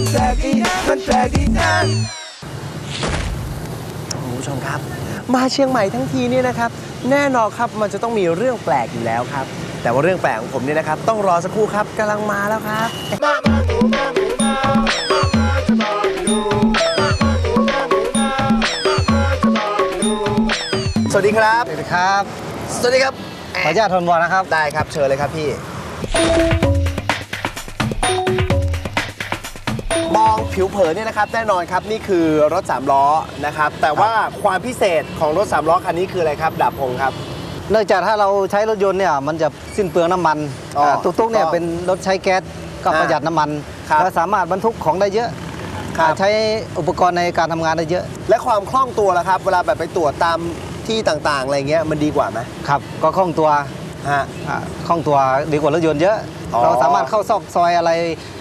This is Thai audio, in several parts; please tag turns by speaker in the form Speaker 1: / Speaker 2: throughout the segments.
Speaker 1: มันแปลกดีมันแปลกดีนะคุณผู้ชมครับ มาเชียงใหม่ทั้งทีเนี่ยนะครับ แน่นอนครับมันจะต้องมีเรื่องแปลกอยู่แล้วครับ แต่ว่าเรื่องแปลกของผมเนี่ยนะครับ ต้องรอสักครู่ครับกำลังมาแล้วครับสวัสดีครับ
Speaker 2: สวัสดีครับ
Speaker 1: สวัสดีครับ
Speaker 2: ขออนุญาตทนบอลนะครับ
Speaker 1: ได้ครับ เชิญเลยครับพี่ ผิวเผินเนี่ยนะครับแน่นอนครับนี่คือรถ 3 ล้อนะครับแต่ว่าความพิเศษของรถ 3 ล้อคันนี้คืออะไรครับดาบพงศ์ครับ
Speaker 2: เนื่องจากถ้าเราใช้รถยนต์เนี่ยมันจะสิ้นเปลืองน้ำมัน
Speaker 1: อ๋อ
Speaker 2: อ่าตุ๊กๆเนี่ย
Speaker 1: ถูกต้อง
Speaker 2: เป็นรถใช้แก๊สก็
Speaker 1: อ่า
Speaker 2: ประหยัดน้ำมัน
Speaker 1: ครับ
Speaker 2: และสามารถบรรทุกของได้เยอะ
Speaker 1: ครับ
Speaker 2: อ่าใช้อุปกรณ์ในการทำงานได้เยอะ
Speaker 1: และความคล่องตัวล่ะครับ เวลาแบบไปตรวจตามที่ต่างๆอะไรเงี้ยมันดีกว่าไหม
Speaker 2: ครับ ก็คล่องตัว
Speaker 1: ฮะ
Speaker 2: อ่าคล่องตัวดีกว่ารถยนต์เยอะ
Speaker 1: อ๋อ
Speaker 2: เราสามารถเข้าซอกซอยอะไร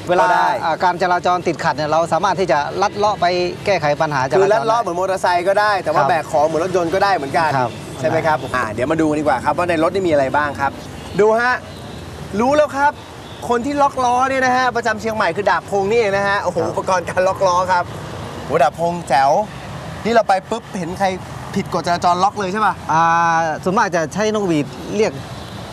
Speaker 2: เวลา
Speaker 1: ก็ได้
Speaker 2: อ่าการจราจรติดขัดเนี่ยเราสามารถที่จะลัดเลาะไปแก้ไขปัญหาจราจร
Speaker 1: คือลัดล้อเห
Speaker 2: ได้
Speaker 1: มือนมอเตอร์ไซค์ก็ได้ แต่ว่า
Speaker 2: ครับ
Speaker 1: แบกของเหมือนรถยนต์ก็ได้เหมือนกัน
Speaker 2: ครับ
Speaker 1: ใช่ไหมครับอ่าเดี๋ยวมาดูกันดีกว่าครับว่าในรถนี่มีอะไรบ้างครับ ดูฮะ รู้แล้วครับ คนที่ล็อกล้อเนี่ยนะฮะประจำเชียงใหม่คือดาบพงษ์นี่เองนะฮะ โอ้โห อุปกรณ์การล็อกล้อครับโหดาบพงษ์แจ๋ว นี่เราไปปุ๊บเห็นใครผิดกฎจราจรล็อกเลยใช่ป่ะ
Speaker 2: อ่าส่วนมากจะใช้นกหวีดเรียก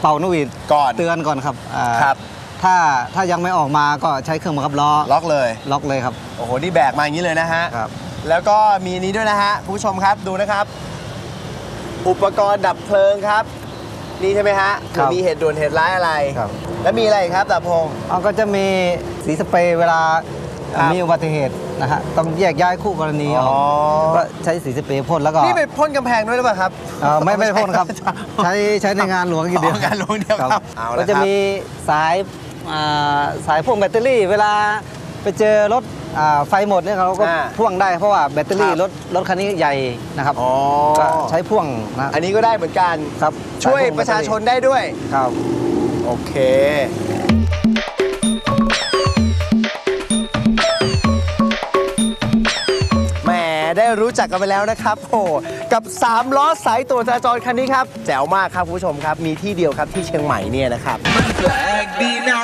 Speaker 2: เป่านกหวีด
Speaker 1: ก่อน
Speaker 2: เตือนก่อนครับอ่า
Speaker 1: ครับ
Speaker 2: ถ้าถ้ายังไม่ออกมาก็ใช้เครื่องบังคับล้อ
Speaker 1: ล็อกเลย
Speaker 2: ล็อกเลยครับ
Speaker 1: โอ้โห นี่แบกมาอย่างนี้เลยนะฮะ
Speaker 2: ครับ
Speaker 1: แล้วก็มีนี้ด้วยนะฮะคุณผู้ชมครับดูนะครับ อุปกรณ์ดับเพลิงครับ นี่ใช่ไหมฮะ
Speaker 2: ครับ
Speaker 1: มีเหตุด่วนเหตุร้ายอะไร
Speaker 2: ครับ
Speaker 1: แล้วมีอะไรอีกครับดาบพงษ์
Speaker 2: เอาก็จะมีสีสเปรย์เวลา
Speaker 1: ครับ
Speaker 2: มีอุบัติเหตุ นะฮะต้องแยกย้ายคู่กรณีออก
Speaker 1: อ๋อ
Speaker 2: ก็ใช้สีสเปรย์พ่นแล้วก็
Speaker 1: นี่ไปพ่นกำแพงด้วยหรือเปล่าครับ
Speaker 2: เอ่อไม่ไม่ได้พ่นครับ ใช้ใช้ในงานหลวงอย่างเดียว
Speaker 1: อ๋องานหลวงเดียวครับเอาละ
Speaker 2: ก็จะ
Speaker 1: ครับ
Speaker 2: มีสายอ่าสายพ่วงแบตเตอรี่ เวลาไปเจอรถอ่าไฟหมดเนี่ยเราก็
Speaker 1: อ่า
Speaker 2: พ่วงได้เพราะว่าแบตเตอรี่
Speaker 1: ครับ
Speaker 2: รถรถคันนี้ใหญ่นะครับ
Speaker 1: อ๋อ
Speaker 2: ก็ใช้พ่วงนะ
Speaker 1: อันนี้ก็ได้เหมือนกัน
Speaker 2: ครับ
Speaker 1: ช่วย
Speaker 2: สพ่ง
Speaker 1: ประชาชนได้ด้วย
Speaker 2: ครับ
Speaker 1: โอเค ได้รู้จักกันไปแล้วนะครับโอ้กับ 3 ล้อสายตรวจจราจรคันนี้ครับ แจ๋วมากครับคุณผู้ชมครับ มีที่เดียวครับที่เชียงใหม่เนี่ยนะครับ
Speaker 3: แปลกดีนะ